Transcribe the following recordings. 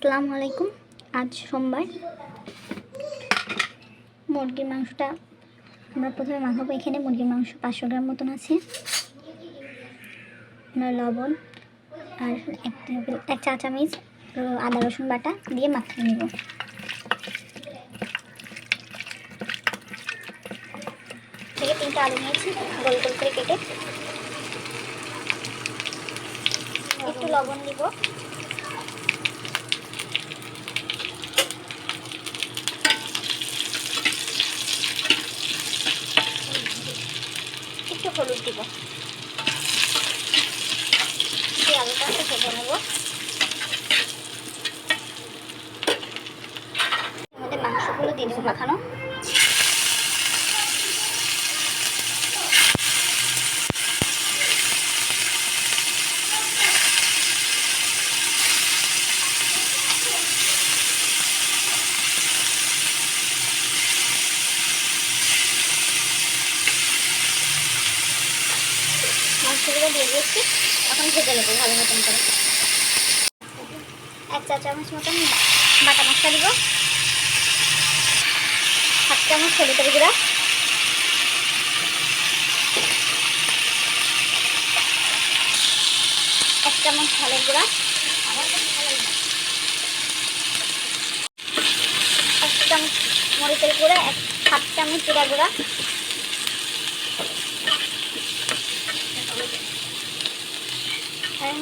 আসসালামু আলাইকুম। আজ সোমবার। মুরগির মাংসটা আমরা প্রথমে মাখাবো। এখানে মুরগির মাংস পাঁচশো গ্রাম মতন আছে। আমরা লবণ আর এক চা চামচ আদা, রসুন বাটা দিয়ে মাখিয়ে নেব। থেকে তিনটা আলু নিয়েছি, গোল গোল করে কেটে। একটু লবণ দিব। হলুদ দিব। আলুটা ভেজে আমাদের মাংসগুলো দিয়ে দেবো মাখানো। মাংসগুলো দিয়ে দিয়েছি। এখন ভেজে নেব ভালো মতন করে। এক চা চামচ মতন বাটা মশলা দিব। হাফ চামচ হলুদের গুঁড়া। এক চামচ ঝালের গুঁড়া। এক চামচ মরিচের গুঁড়া, এক হাফ চামচ জিরা গুঁড়া।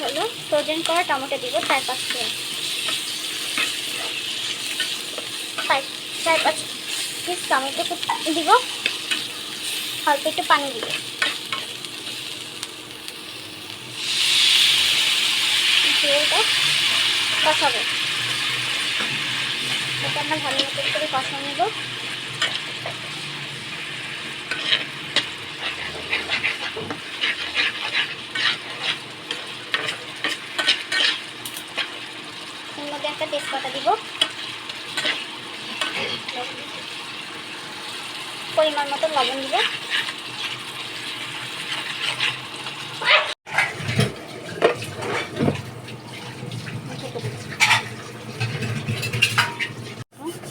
হলো ফ্রোজেন করা টমেটো দিব, চার পাঁচ চার চার পাঁচ পিস টমেটো দিব, অল্প একটু পানি দিব। কষাবো। এটা আমরা ভালো মতো করে কষা নেব এর মধ্যে একটা তেজপাতা দিব। পরিমাণ মতো লবণ দিব।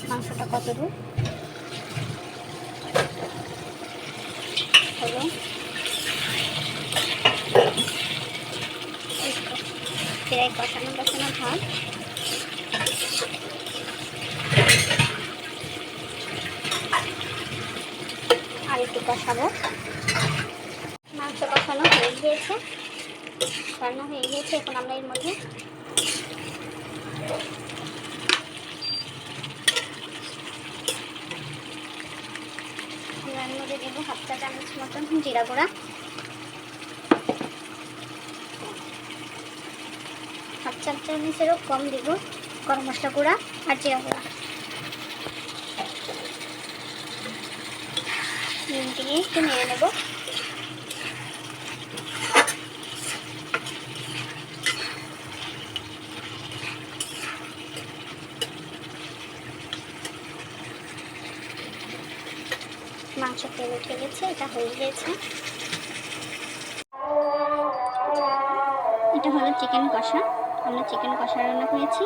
মাংসটা কত দূর? হলো। প্রায় কষানো কষানো ভাত। কষাবো। মাংস কষানো হয়ে গিয়েছে। রান্না হয়ে গিয়েছে এখন আমরা এর মধ্যে এর মধ্যে দেবো হাফ চা চামচ মতন জিরা গুঁড়া। হাফ চা চামচেরও কম দিব গরম মশলা গুঁড়া আর জিরা গুঁড়া। দিয়ে একটু নেড়ে নেব মাংস তেল উঠে গেছে এটা হয়ে গিয়েছে এটা হলো চিকেন কষা। আমরা চিকেন কষা রান্না করেছি।